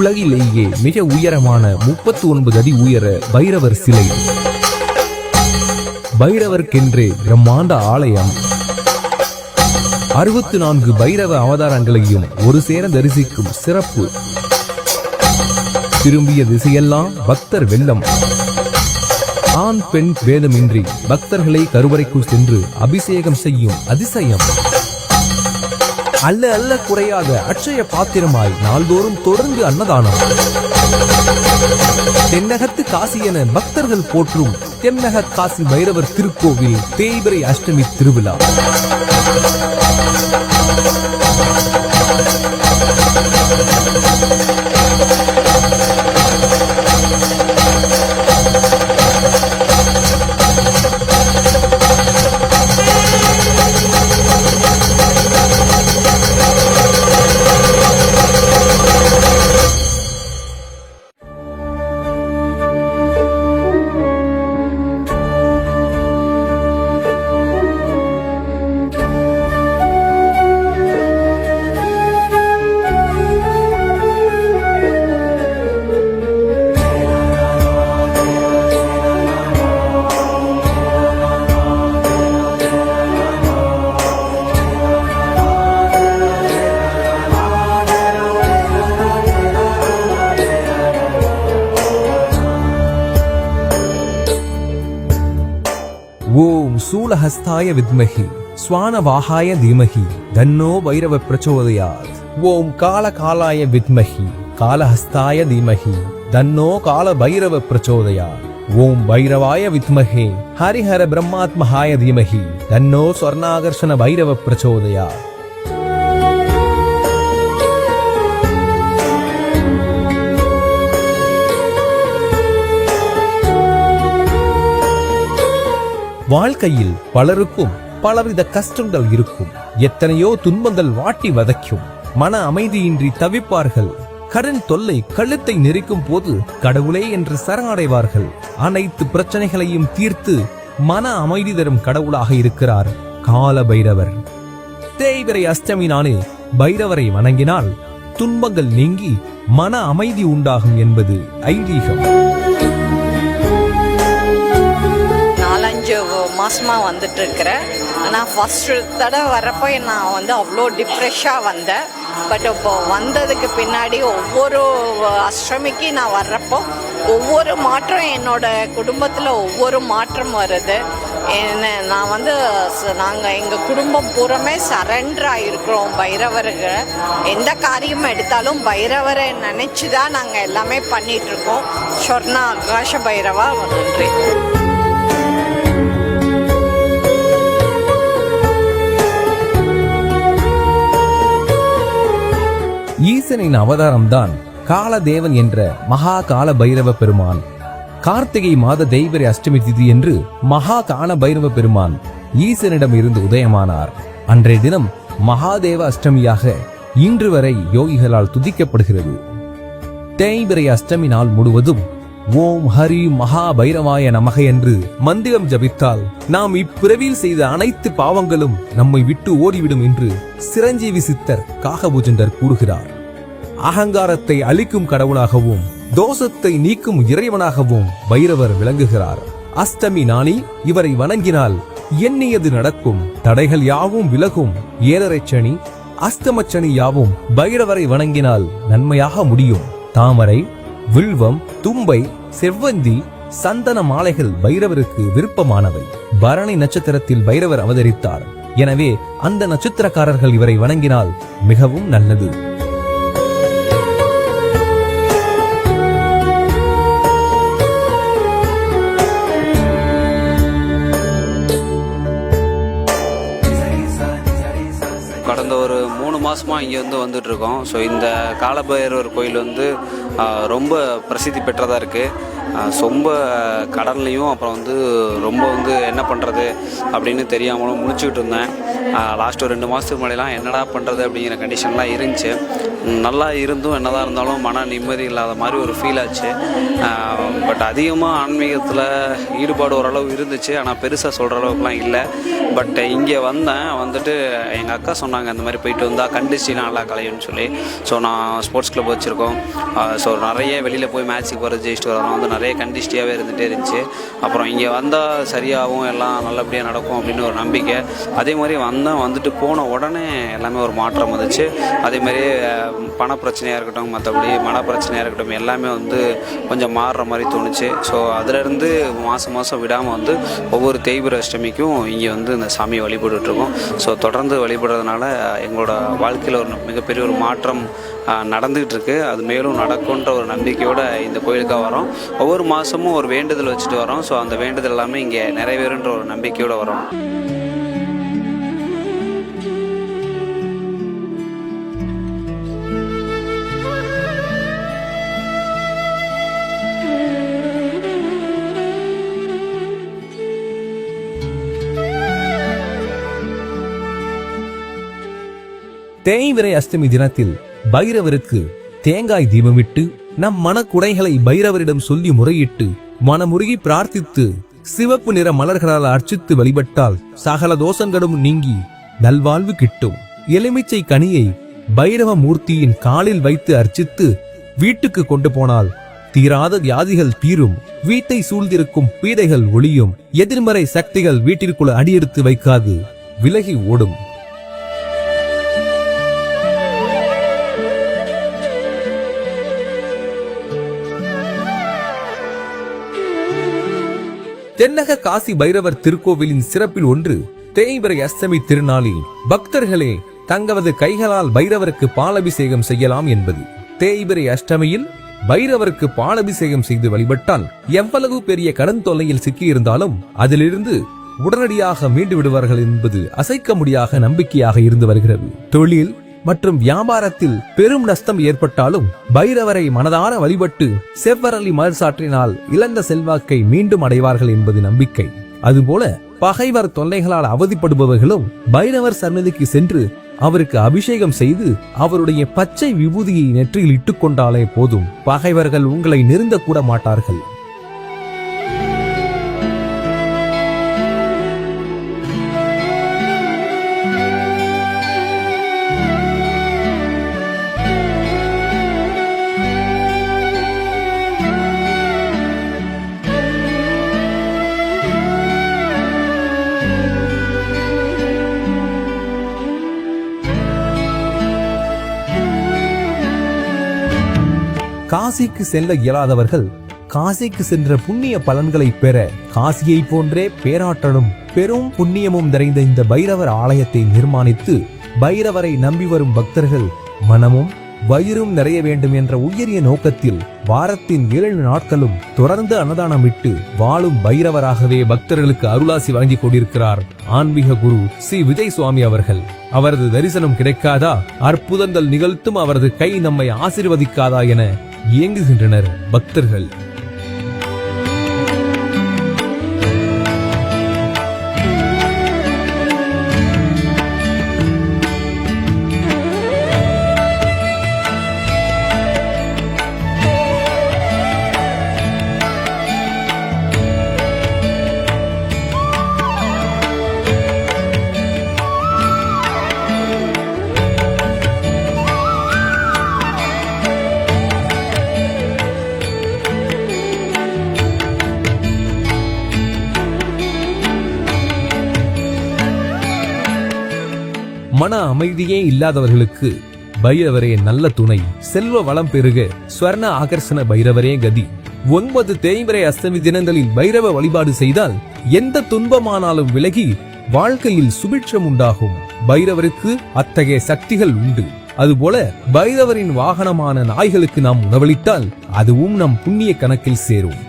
உலகிலேயே மிக உயரமான முப்பத்தி ஒன்பது அடி உயர பைரவர் சிலை. பைரவர்க்கென்றே பிரம்மாண்ட ஆலயம். அறுபத்தி நான்கு பைரவ அவதாரங்களையும் ஒரு சேர தரிசிக்கும் சிறப்பு. திரும்பிய திசையெல்லாம் பக்தர் வெள்ளம். ஆண் பெண் வேதமின்றி பக்தர்களை கருவறைக்குள் சென்று அபிஷேகம் செய்யும் அதிசயம். அல்ல அல்ல குறையாத அட்சய பாத்திரமாய் நாள்தோறும் தொடர்ந்து அன்னதானம். தென்னகத்து காசி என பக்தர்கள் போற்றும் தென்னக காசி பைரவர் திருக்கோவில் தேய்பிரை அஷ்டமி திருவிழா. சூலஹஸ்தாய வித்மகி ஸ்வானவாகாய தீமகி தன்னோ வைரவ பிரச்சோதயாத். ஓம் கால காலாய வித்மகி காலஹஸ்தாய தீமகி தன்னோ கால பைரவ பிரச்சோதயாத். ஓம் பைரவாய வித்மகே ஹரிஹர பிரம்மாத்மஹாய தீமகி தன்னோ ஸ்வர்ணாகர்ஷண பைரவ பிரச்சோதயாத். வாழ்க்கையில் பலருக்கும் பலவித கஷ்டங்கள் இருக்கும். எத்தனையோ துன்பங்கள் வாட்டி வதைக்கும். மன அமைதியின்றி தவிப்பார்கள். கடன் தொல்லை கழுத்தை நெரிக்கும் போது கடவுளே என்று சரணடைவார்கள். அனைத்து பிரச்சனைகளையும் தீர்த்து மன அமைதி தரும் கடவுளாக இருக்கிறார் கால பைரவர் தேய்பிரை அஷ்டமி நாளில் பைரவரை வணங்கினால் துன்பங்கள் நீங்கி மன அமைதி உண்டாகும் என்பது ஐதீகம். மாதமாக வந்துட்டு நான் ஃபஸ்ட்டு தடவை வரப்போ நான் வந்து அவ்வளோ டிப்ரெஷாக வந்தேன். பட் இப்போ வந்ததுக்கு பின்னாடி ஒவ்வொரு அஷ்டமிக்கு நான் வர்றப்போ ஒவ்வொரு மாற்றம் என்னோட குடும்பத்தில் ஒவ்வொரு மாற்றம் வருது. என்ன நான் வந்து நாங்கள் எங்கள் குடும்பம் பூரமே சரண்டர் ஆகிருக்கிறோம் பைரவருக்கு எந்த காரியம் எடுத்தாலும் பைரவரை நினச்சி தான் நாங்கள் எல்லாமே பண்ணிகிட்ருக்கோம் இருக்கோம் சொர்ணா ஆகாஷ பைரவா நன்றி. ஈசனின் அவதாரம்தான் காலதேவன் என்ற மகா கால பைரவ பெருமான். கார்த்திகை மாத தெய்வரை அஷ்டமி திதி என்று மகா கால பைரவ பெருமான் ஈசனிடம் இருந்து உதயமானார். அன்றைய தினம் மகாதேவ அஷ்டமியாக இன்று வரை யோகிகளால் துதிக்கப்படுகிறது. தேய்பிரை அஷ்டமி நாள் முழுவதும் ஓம் ஹரி மகா பைரவாய நமக என்று மந்திரம் ஜபித்தால் நாம் இப்பிறவியில் செய்த அனைத்து பாவங்களும் நம்மை விட்டு ஓடிவிடும் என்று சிரஞ்சீவி சித்தர் காகபூஜண்டர் கூறுகிறார். அகங்காரத்தை அழிக்கும் கடவுளாகவும் தோஷத்தை நீக்கும் இறைவனாகவும் பைரவர் விளங்குகிறார். அஷ்டமி நாணி இவரை வணங்கினால் எண்ணியது நடக்கும் தடைகள் யாவும் விலகும் ஏழரை சனி அஸ்தமச்சனி யாவும் பைரவரை வணங்கினால் நன்மையாக முடியும். தாமரை வில்வம் தும்பை செவ்வந்தி சந்தன மாலைகள் பைரவருக்கு விருப்பமானவை. பரணி நட்சத்திரத்தில் பைரவர் அவதரித்தார். எனவே அந்த நட்சத்திரக்காரர்கள் இவரை வணங்கினால் மிகவும் நல்லது. மாதமாக இங்கே வந்து வந்துட்டுருக்கோம். ஸோ இந்த காலபைரவர் கோயில் வந்து ரொம்ப பிரசித்தி பெற்றதாக இருக்குது ரொம்ப கடல்லையும் அப்புறம் வந்து ரொம்ப வந்து என்ன பண்ணுறது அப்படின்னு தெரியாமலும் முடிச்சுக்கிட்டு இருந்தேன். லாஸ்ட் ஒரு ரெண்டு மாதத்துக்கு முன்னாடிலாம் என்னடா பண்ணுறது அப்படிங்கிற கண்டிஷன்லாம் இருந்துச்சு. நல்லா இருந்தும் என்னதான் இருந்தாலும் மன நிம்மதி இல்லாத மாதிரி ஒரு ஃபீல் ஆச்சு. பட் அதிகமாக ஆன்மீகத்தில் ஈடுபாடு ஓரளவு இருந்துச்சு. ஆனால் பெருசாக சொல்கிற அளவுக்குலாம் இல்லை. பட் இங்கே வந்தேன். வந்துட்டு எங்கள் அக்கா சொன்னாங்க இந்த மாதிரி போயிட்டு வந்தால் கண்டிச்சுனா நல்லா கலையும்னு சொல்லி. ஸோ நான் ஸ்போர்ட்ஸ் கிளப் வச்சுருக்கோம். ஸோ நிறைய வெளியில் போய் மேட்ச்சுக்கு வர ஜெயிச்சுட்டு வரலாம் வந்து நிறைய கண்டிஸ்டியாகவே இருந்துகிட்டே இருந்துச்சு. அப்புறம் இங்கே வந்தால் சரியாகவும் எல்லாம் நல்லபடியாக நடக்கும் அப்படின்னு ஒரு நம்பிக்கை. அதே மாதிரி தான் வந்துட்டு போன உடனே எல்லாமே ஒரு மாற்றம் வந்துச்சு. அதே மாதிரி பணப்பிரச்சனையாக பண பிரச்சனையாக இருக்கட்டும் மற்றபடி மன பிரச்சனையாக இருக்கட்டும் எல்லாமே வந்து கொஞ்சம் மாறுற மாதிரி தோணுச்சு. ஸோ அதுலேருந்து மாதம் மாதம் விடாமல் வந்து ஒவ்வொரு தேய்பிர அஷ்டமிக்கும் இங்கே வந்து இந்த சாமியை வழிபட்டுருக்கோம் ஸோ தொடர்ந்து வழிபடுறதுனால எங்களோட வாழ்க்கையில் ஒரு மிகப்பெரிய ஒரு மாற்றம் நடந்துகிட்டு இருக்கு அது மேலும் நடக்கும்ன்ற ஒரு நம்பிக்கையோட இந்த கோயிலுக்காக வரோம். ஒவ்வொரு மாதமும் ஒரு வேண்டுதல் வச்சுட்டு வரோம். ஸோ அந்த வேண்டுதல் எல்லாமே இங்கே நிறைவேறுன்ற ஒரு நம்பிக்கையோட வரோம். தேய்விரை அஷ்டமி தினத்தில் பைரவருக்கு தேங்காய் தீபமிட்டு நம் மனக்குடைகளை பைரவரிடம் சொல்லி முறையிட்டு மனமுருகி பிரார்த்தித்து சிவப்பு நிற மலர்களால் அர்ச்சித்து வழிபட்டால் சகல தோஷங்களும் நீங்கி நல்வாழ்வு கிட்டும். எலுமிச்சை கனியை பைரவ மூர்த்தியின் காலில் வைத்து அர்ச்சித்து வீட்டுக்கு கொண்டு போனால் தீராத வியாதிகள் தீரும். வீட்டை சூழ்ந்திருக்கும் பீடைகள் ஒளியும். எதிர்மறை சக்திகள் வீட்டிற்குள் அடியெடுத்து வைக்காது. விலகி ஓடும். தென்னக காசி பைரவர் திருக்கோவிலின் சிறப்பில் ஒன்று தேய்பிரை அஷ்டமி திருநாளில் பக்தர்களே தங்களது கைகளால் பைரவருக்கு பாலபிஷேகம் செய்யலாம் என்பது. தேய்பிரை அஷ்டமியில் பைரவருக்கு பாலபிஷேகம் செய்து வழிபட்டால் எவ்வளவு பெரிய கடன் தொல்லையில் சிக்கியிருந்தாலும் அதிலிருந்து உடனடியாக மீண்டு விடுவார்கள் என்பது அசைக்க முடியாத நம்பிக்கையாக இருந்து வருகிறது. தொழில் மற்றும் வியாபாரத்தில் பெரும் நஷ்டம் ஏற்பட்டாலும் பைரவரை மனதார வழிபட்டு செவ்வரளி மலர் சாற்றினால் இழந்த செல்வாக்கை மீண்டும் அடைவார்கள் என்பது நம்பிக்கை. அதுபோல பகைவர் தொல்லைகளால் அவதிப்படுபவர்களும் பைரவர் சன்னதிக்கு சென்று அவருக்கு அபிஷேகம் செய்து அவருடைய பச்சை விபூதியை நெற்றியில் இட்டுக்கொண்டாலே போதும். பகைவர்கள் உங்களை நெருந்த கூட மாட்டார்கள். காசிக்கு செல்ல இயலாதவர்கள் காசிக்கு சென்ற புண்ணிய பலன்களை பெற காசியை போன்றே பேராற்றலும் பெரும் புண்ணியமும் நிறைந்த இந்த பைரவர் ஆலயத்தை நிர்மாணித்து பைரவரை நம்பி வரும் பக்தர்கள் மனமும் வயிறும் நிறைய வேண்டும் என்ற உயரிய நோக்கத்தில் வாரத்தின் ஏழு நாட்களும் தொடர்ந்து அன்னதானம் விட்டு வாழும் பைரவராகவே பக்தர்களுக்கு அருளாசி வழங்கிக் கொண்டிருக்கிறார் ஆன்மீக குரு ஸ்ரீ விஜய் சுவாமி அவர்கள். அவரது தரிசனம் கிடைக்காதா? அற்புதங்கள் நிகழ்த்தும் அவரது கை நம்மை ஆசிர்வதிக்காதா என இயங்குகின்றனர் பக்தர்கள். மன அமைதியே இல்லாதவர்களுக்கு பைரவரே நல்ல துணை. செல்வ வளம் பெருக ஸ்வர்ண ஆகர்ஷண பைரவரே கதி. ஒன்பது தேய்பிரை அஸ்தமி தினங்களில் பைரவ வழிபாடு செய்தால் எந்த துன்பமானாலும் விலகி வாழ்க்கையில் சுபிட்சம் உண்டாகும். பைரவருக்கு அத்தகைய சக்திகள் உண்டு. அதுபோல பைரவரின் வாகனமான நாய்களுக்கு நாம் உணவளித்தால் அதுவும் நம் புண்ணிய கணக்கில் சேரும்.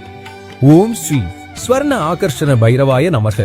ஓம் ஸ்ரீ ஸ்வர்ண ஆகர்ஷண பைரவாய நமக.